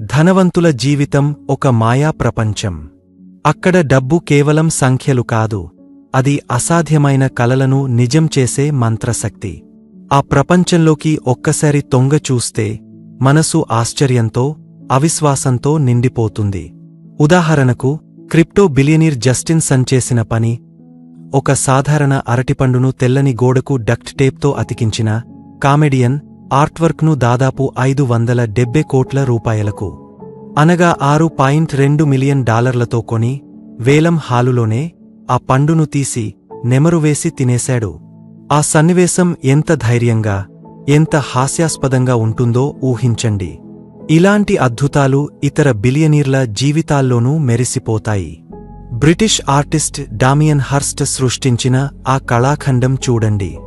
ధనవంతుల జీవితం ఒక మాయా ప్రపంచం. అక్కడ డబ్బు కేవలం సంఖ్యలు కాదు అది అసాధ్యమైన కలలను నిజం చేసే మంత్రశక్తి. ఆ ప్రపంచంలోకి ఒక్కసారి తొంగ చూస్తే మనసు ఆశ్చర్యంతో అవిశ్వాసంతో నిండిపోతుంది. ఉదాహరణకు క్రిప్టో బిలియనీర్ జస్టిన్ సన్ చేసిన పని ఒక సాధారణ అరటిపండును తెల్లని గోడకు డక్ట్ టేప్తో అతికించిన కామెడియన్ ఆర్ట్వర్క్ను దాదాపు ఐదు వందల డెబ్బై కోట్ల రూపాయలకు అనగా ఆరు పాయింట్ రెండు మిలియన్ డాలర్లతో కొని వేలం హాలులోనే ఆ పండును తీసి నెమరువేసి తినేశాడు. ఆ సన్నివేశం ఎంత ధైర్యంగా ఎంత హాస్యాస్పదంగా ఉంటుందో ఊహించండి. ఇలాంటి అద్భుతాలు ఇతర బిలియనీర్ల జీవితాల్లోనూ మెరిసిపోతాయి. బ్రిటిష్ ఆర్టిస్ట్ డామియన్ హర్స్ట్ సృష్టించిన ఆ కళాఖండం చూడండి.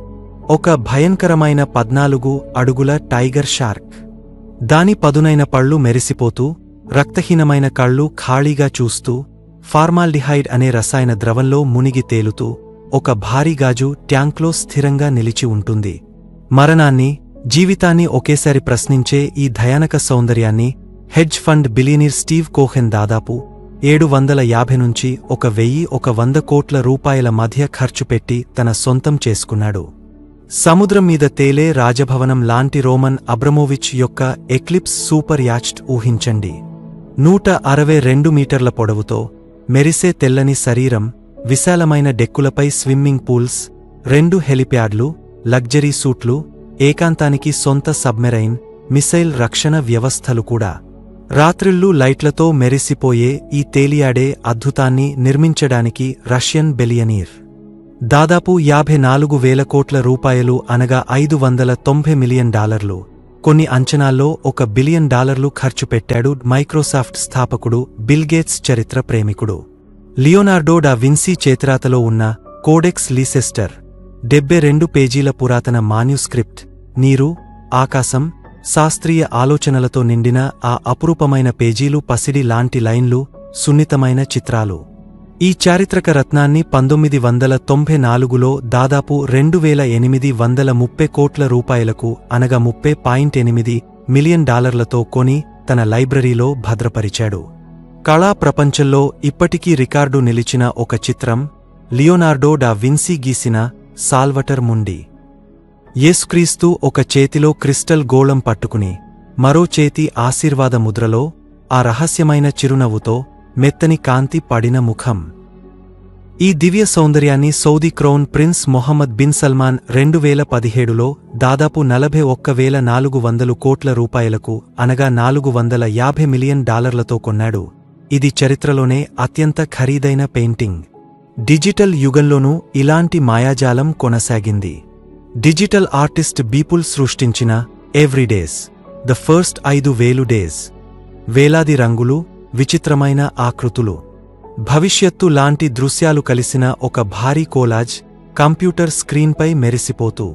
ఒక భయంకరమైన పద్నాలుగు అడుగుల టైగర్ షార్క్. దాని పదునైన పళ్ళు మెరిసిపోతూ రక్తహీనమైన కళ్ళు ఖాళీగా చూస్తూ ఫార్మాల్డిహైడ్ అనే రసాయన ద్రవంలో మునిగి తేలుతూ ఒక భారీ గాజు ట్యాంక్లో స్థిరంగా నిలిచి ఉంటుంది. మరణాన్ని జీవితాన్ని ఒకేసారి ప్రశ్నించే ఈ భయానక సౌందర్యాన్ని hedge fund billionaire Steve Cohen దాదాపు ఏడు వందల యాభై నుంచి ఒక వెయ్యి ఒక వంద కోట్ల రూపాయల మధ్య ఖర్చు పెట్టి తన సొంతం చేసుకున్నాడు. సముద్రం మీద తేలే రాజభవనం లాంటి రోమన్ అబ్రమోవిచ్ యొక్క ఎక్లిప్స్ సూపర్ యాచ్ట్ ఊహించండి. నూట అరవై రెండు మీటర్ల పొడవుతో మెరిసే తెల్లని శరీరం విశాలమైన డెక్కులపై స్విమ్మింగ్ పూల్స్ రెండు హెలిప్యాడ్లు లగ్జరీ సూట్లు ఏకాంతానికి సొంత సబ్మెరైన్ మిసైల్ రక్షణ వ్యవస్థలు కూడా. రాత్రిళ్ళు లైట్లతో మెరిసిపోయే ఈ తేలియాడే అద్భుతాన్ని నిర్మించడానికి రష్యన్ బెలియనీర్. దాదాపు యాభై నాలుగు వేల కోట్ల రూపాయలు అనగా ఐదు వందల తొంభై మిలియన్ డాలర్లు. కొన్ని అంచనాల్లో ఒక బిలియన్ డాలర్లు ఖర్చు పెట్టాడు మైక్రోసాఫ్ట్ స్థాపకుడు బిల్గేట్స్ చరిత్ర ప్రేమికుడు. లియోనార్డో డా విన్సీ చేతిరాతలో ఉన్న కోడెక్స్ లీసెస్టర్. డెబ్బై రెండు పేజీల పురాతన మాన్యుస్క్రిప్ట్. నీరు ఆకాశం శాస్త్రీయ ఆలోచనలతో నిండిన ఆ అపురూపమైన పేజీలు పసిడి లాంటి లైన్లు సున్నితమైన చిత్రాలు. ఈ చారిత్రక రత్నాన్ని పంతొమ్మిది వందల తొంభై నాలుగులో దాదాపు రెండు వేల ఎనిమిది వందల ముప్పై కోట్ల రూపాయలకు అనగా ముప్పై పాయింట్ ఎనిమిది మిలియన్ డాలర్లతో కొని తన లైబ్రరీలో భద్రపరిచాడు. కళా ప్రపంచంలో ఇప్పటికీ రికార్డు నిలిచిన ఒక చిత్రం లియోనార్డో డా విన్సీ గీసిన సాల్వటర్ ముండి. యేసుక్రీస్తు ఒక చేతిలో క్రిస్టల్ గోళం పట్టుకుని మరో చేతి ఆశీర్వాద ముద్రలో ఆ రహస్యమైన చిరునవ్వుతో మెత్తని కాంతి పడిన ముఖం. ఈ దివ్య సౌందర్యాన్ని Saudi crown prince Mohammed bin Salman రెండు వేల పదిహేడులో దాదాపు నలభై ఒక్క వేల నాలుగు వందలు కోట్ల రూపాయలకు అనగా నాలుగు వందల యాభై మిలియన్ డాలర్లతో కొన్నాడు. ఇది చరిత్రలోనే అత్యంత ఖరీదైన పెయింటింగ్. డిజిటల్ యుగంలోనూ ఇలాంటి మాయాజాలం కొనసాగింది. డిజిటల్ ఆర్టిస్ట్ బీపుల్ సృష్టించిన ఎవ్రీడేస్ ద ఫస్ట్ ఐదు వేలు డేస్ వేలాది రంగులు విచిత్రమైన ఆకృతులు. భవిష్యత్తు లాంటి దృశ్యాలు కలిసిన ఒక భారీ కోలాజ్ కంప్యూటర్ స్క్రీన్పై మెరిసిపోతూ.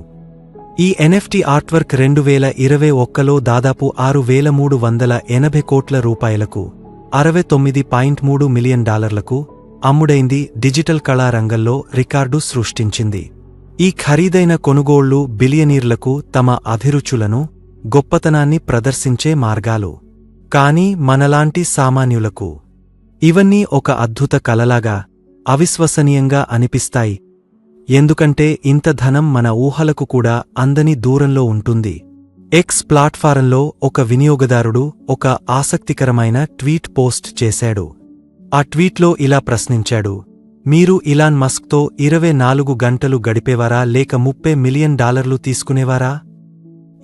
ఈ ఎన్ఎఫ్టి ఆర్ట్వర్క్ రెండు వేల ఇరవై ఒక్కలో దాదాపు ఆరు వేల మూడు వందల ఎనభై కోట్ల రూపాయలకు అరవై తొమ్మిది పాయింట్ మూడు మిలియన్ డాలర్లకు అమ్ముడైంది డిజిటల్ కళారంగంలో రికార్డు సృష్టించింది. ఈ ఖరీదైన కొనుగోళ్ళు బిలియనీర్లకు తమ అభిరుచులను గొప్పతనాన్ని ప్రదర్శించే మార్గాలు. కాని మనలాంటి సామాన్యులకు ఇవన్నీ ఒక అద్భుత కలలాగా అవిశ్వసనీయంగా అనిపిస్తాయి. ఎందుకంటే ఇంత ధనం మన ఊహలకు కూడా అందని దూరంలో ఉంటుంది. ఎక్స్ ప్లాట్ఫారంలో ఒక వినియోగదారుడు ఒక ఆసక్తికరమైన ట్వీట్ పోస్ట్ చేశాడు. ఆ ట్వీట్లో ఇలా ప్రశ్నించాడు. మీరు ఇలాన్ మస్క్తో ఇరవై నాలుగు గంటలు గడిపేవారా లేక ముప్పై మిలియన్ డాలర్లు తీసుకునేవారా?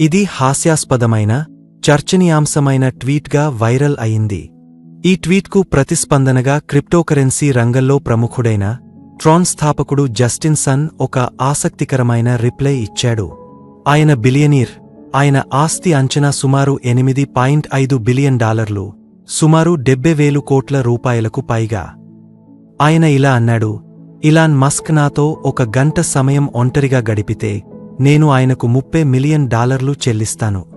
ఇది హాస్యాస్పదమైన చర్చనీయాంశమైన ట్వీట్గా వైరల్ అయింది. ఈ ట్వీట్కు ప్రతిస్పందనగా క్రిప్టోకరెన్సీ రంగంలో ప్రముఖుడైన ట్రాన్ స్థాపకుడు జస్టిన్ సన్ ఒక ఆసక్తికరమైన రిప్లై ఇచ్చాడు. ఆయన బిలియనీర్ ఆయన ఆస్తి అంచనా సుమారు ఎనిమిది పాయింట్ ఐదు బిలియన్ డాలర్లు సుమారు డెబ్బై వేలు కోట్ల రూపాయలకు పైగా. ఆయన ఇలా అన్నాడు ఇలాన్ మస్క్ నాతో ఒక గంట సమయం ఒంటరిగా గడిపితే నేను ఆయనకు ముప్పై మిలియన్ డాలర్లు చెల్లిస్తాను.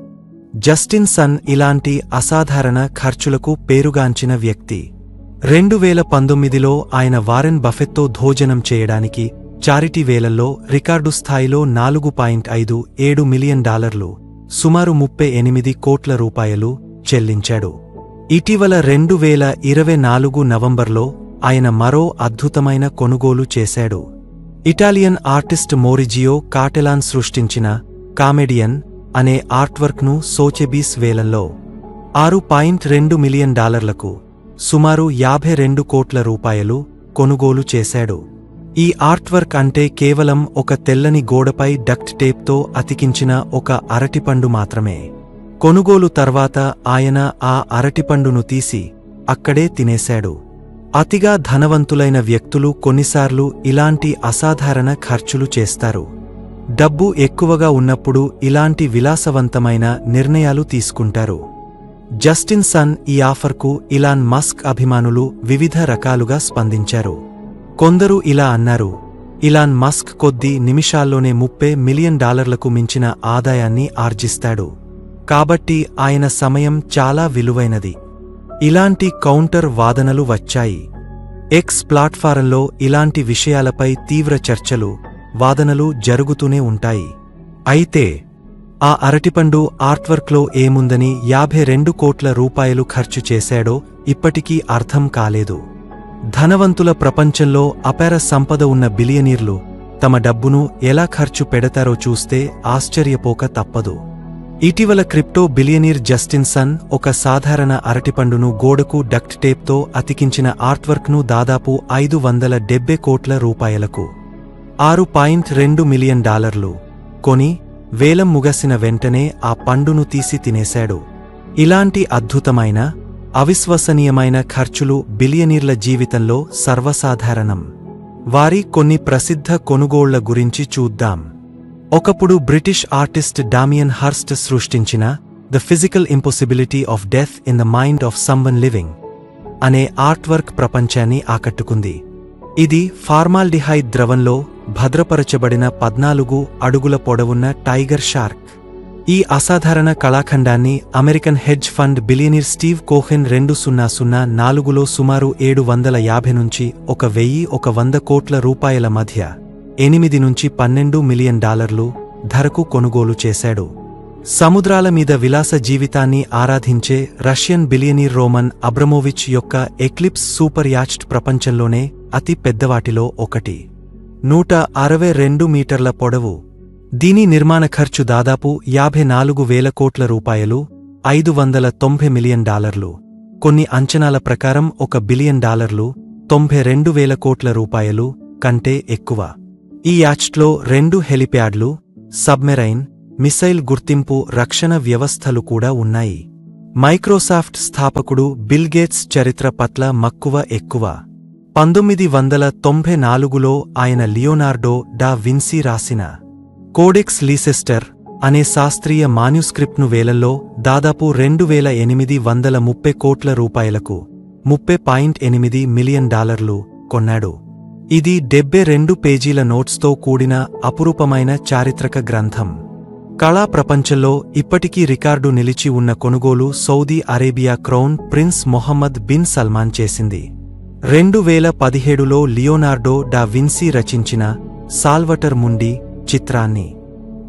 జస్టిన్ సన్ ఇలాంటి అసాధారణ ఖర్చులకు పేరుగాంచిన వ్యక్తి. రెండు వేల పంతొమ్మిదిలో ఆయన వారెన్ బఫెత్తో భోజనం చేయడానికి చారిటీ వేలల్లో రికార్డు స్థాయిలో నాలుగు పాయింట్ ఐదు ఏడు మిలియన్ డాలర్లు సుమారు ముప్పై ఎనిమిది కోట్ల రూపాయలు చెల్లించాడు. ఇటీవల రెండు వేల ఇరవై నాలుగు నవంబర్లో ఆయన మరో అద్భుతమైన కొనుగోలు చేశాడు. ఇటాలియన్ ఆర్టిస్ట్ మోరిజియో కాటెలాన్ సృష్టించిన కామెడియన్ అనే ఆర్ట్వర్క్ను సోచెబీస్ వేలంలో ఆరు పాయింట్ రెండు మిలియన్ డాలర్లకు సుమారు యాభై రెండు కోట్ల రూపాయలు కొనుగోలు చేశాడు. ఈ ఆర్ట్వర్క్ అంటే కేవలం ఒక తెల్లని గోడపై డక్ట్ టేప్తో అతికించిన ఒక అరటిపండు మాత్రమే. కొనుగోలు తర్వాత ఆయన ఆ అరటిపండును తీసి అక్కడే తినేశాడు. అతిగా ధనవంతులైన వ్యక్తులు కొన్నిసార్లు ఇలాంటి అసాధారణ ఖర్చులు చేస్తారు. డబ్బు ఎక్కువగా ఉన్నప్పుడు ఇలాంటి విలాసవంతమైన నిర్ణయాలు తీసుకుంటారు. జస్టిన్ సన్ ఈ ఆఫర్కు ఇలాన్ మస్క్ అభిమానులు వివిధ రకాలుగా స్పందించారు. కొందరు ఇలా అన్నారు ఇలాన్ మస్క్ కొద్ది నిమిషాల్లోనే ముప్పై మిలియన్ డాలర్లకు మించిన ఆదాయాన్ని ఆర్జిస్తాడు. కాబట్టి ఆయన సమయం చాలా విలువైనది. ఇలాంటి కౌంటర్ వాదనలు వచ్చాయి. ఎక్స్ ప్లాట్ఫారంలో ఇలాంటి విషయాలపై తీవ్ర చర్చలు వాదనలు జరుగుతూనే ఉంటాయి. అయితే ఆ అరటిపండు ఆర్ట్వర్క్లో ఏముందని యాభై రెండు కోట్ల రూపాయలు ఖర్చు చేశాడో ఇప్పటికీ అర్థం కాలేదు. ధనవంతుల ప్రపంచంలో అపార సంపద ఉన్న బిలియనీర్లు తమ డబ్బును ఎలా ఖర్చు పెడతారో చూస్తే ఆశ్చర్యపోక తప్పదు. ఇటీవల క్రిప్టో బిలియనీర్ జస్టిన్ సన్ ఒక సాధారణ అరటిపండును గోడకు డక్ట్ టేప్తో అతికించిన ఆర్ట్వర్క్ను దాదాపు ఐదు వందల డెబ్బై కోట్ల రూపాయలకు ఆరు పాయింట్ రెండు మిలియన్ డాలర్లు. కొని వేలం ముగసిన వెంటనే ఆ పండును తీసి తినేశాడు. ఇలాంటి అద్భుతమైన అవిశ్వసనీయమైన ఖర్చులు బిలియనీర్ల జీవితంలో సర్వసాధారణం. వారి కొన్ని ప్రసిద్ధ కొనుగోళ్ళ గురించి చూద్దాం. ఒకప్పుడు బ్రిటిష్ ఆర్టిస్ట్ డామియన్ హర్స్ట్ సృష్టించిన the physical impossibility of death in the mind of someone living అనే ఆర్ట్వర్క్ ప్రపంచాన్ని ఆకట్టుకుంది. ఇది ఫార్మాల్డిహైడ్ ద్రవంలో భద్రపరచబడిన పద్నాలుగు అడుగుల పొడవున్న టైగర్ షార్క్. ఈ అసాధారణ కళాఖండాన్ని American hedge fund billionaire Steve Cohen రెండు సున్నా సున్నా నాలుగులో సుమారు ఏడు వందల యాభై నుంచి ఒక వెయ్యి ఒక వంద కోట్ల రూపాయల మధ్య ఎనిమిది నుంచి పన్నెండు మిలియన్ డాలర్లు ధరకు కొనుగోలు చేశాడు. సముద్రాల మీద విలాస జీవితాన్ని ఆరాధించే రష్యన్ బిలియనీర్ రోమన్ అబ్రమోవిచ్ యొక్క ఎక్లిప్స్ సూపర్ యాచ్డ్ ప్రపంచంలోనే అతి పెద్దవాటిలో ఒకటి. నూట అరవై రెండు మీటర్ల పొడవు. దీని నిర్మాణ ఖర్చు దాదాపు యాభై నాలుగు వేల కోట్ల రూపాయలు ఐదు వందల తొంభై మిలియన్ డాలర్లు. కొన్ని అంచనాల ప్రకారం ఒక బిలియన్ డాలర్లు తొంభై రెండు వేల కోట్ల రూపాయలు కంటే ఎక్కువ. ఈ యాచ్ట్లో రెండు హెలిప్యాడ్లు సబ్మెరైన్ మిసైల్ గుర్తింపు రక్షణ వ్యవస్థలు కూడా ఉన్నాయి. మైక్రోసాఫ్ట్ స్థాపకుడు బిల్గేట్స్ చరిత్ర పట్ల మక్కువ ఎక్కువ. పంతొమ్మిది వందల తొంభై నాలుగులో ఆయన లియోనార్డో డా విన్సీ రాసిన కోడెక్స్ లీసెస్టర్ అనే శాస్త్రీయ మాన్యుస్క్రిప్ట్ను వేలల్లో దాదాపు రెండు వేల ఎనిమిది వందల ముప్పై కోట్ల రూపాయలకు ముప్పై పాయింట్ ఎనిమిది మిలియన్ డాలర్లు కొన్నాడు. ఇది డెబ్బై రెండు పేజీల నోట్స్తో కూడిన అపురూపమైన చారిత్రక గ్రంథం. కళా ప్రపంచంలో ఇప్పటికీ రికార్డు నిలిచి ఉన్న కొనుగోలు Saudi Arabia crown prince Mohammed bin Salman చేసింది. రెండు వేల పదిహేడులో లియోనార్డో డా విన్సీ రచించిన సాల్వటర్ ముండి చిత్రాన్ని.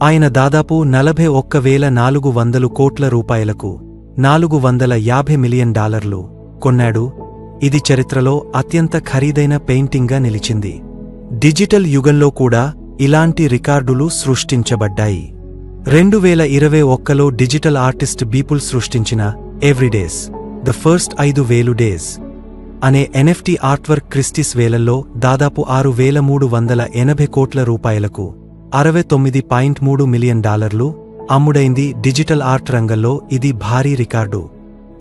ఆయన దాదాపు నలభై ఒక్క వేల నాలుగు వందలు కోట్ల రూపాయలకు నాలుగు వందల యాభై మిలియన్ డాలర్లు కొన్నాడు. ఇది చరిత్రలో అత్యంత ఖరీదైన పెయింటింగ్గా నిలిచింది. డిజిటల్ యుగంలో కూడా ఇలాంటి రికార్డులు సృష్టించబడ్డాయి. రెండు వేల ఇరవై ఒక్కలో డిజిటల్ ఆర్టిస్ట్ బీపుల్ సృష్టించిన ఎవ్రీడేస్ ద ఫస్ట్ ఐదు వేలు డేస్. అనే ఎన్ఎఫ్టి ఆర్ట్వర్క్ క్రిస్టిస్ వేలల్లో దాదాపు ఆరు వేల మూడు వందల ఎనభై కోట్ల రూపాయలకు అరవై తొమ్మిది పాయింట్ మూడు మిలియన్ డాలర్లు అమ్ముడైంది డిజిటల్ ఆర్ట్ రంగంలో ఇది భారీ రికార్డు.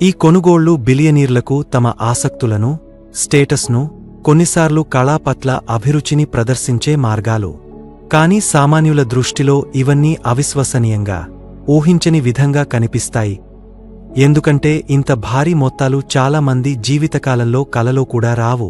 ఈ కొనుగోళ్ళు బిలియనీర్లకు తమ ఆసక్తులను స్టేటస్ను కొన్నిసార్లు కళా పట్ల అభిరుచిని ప్రదర్శించే మార్గాలు. కానీ సామాన్యుల దృష్టిలో ఇవన్నీ అవిశ్వసనీయంగా ఊహించని విధంగా కనిపిస్తాయి. ఎందుకంటే ఇంత భారీ మొత్తాలు చాలా మంది జీవితకాలంలో కలలో కూడా రావు.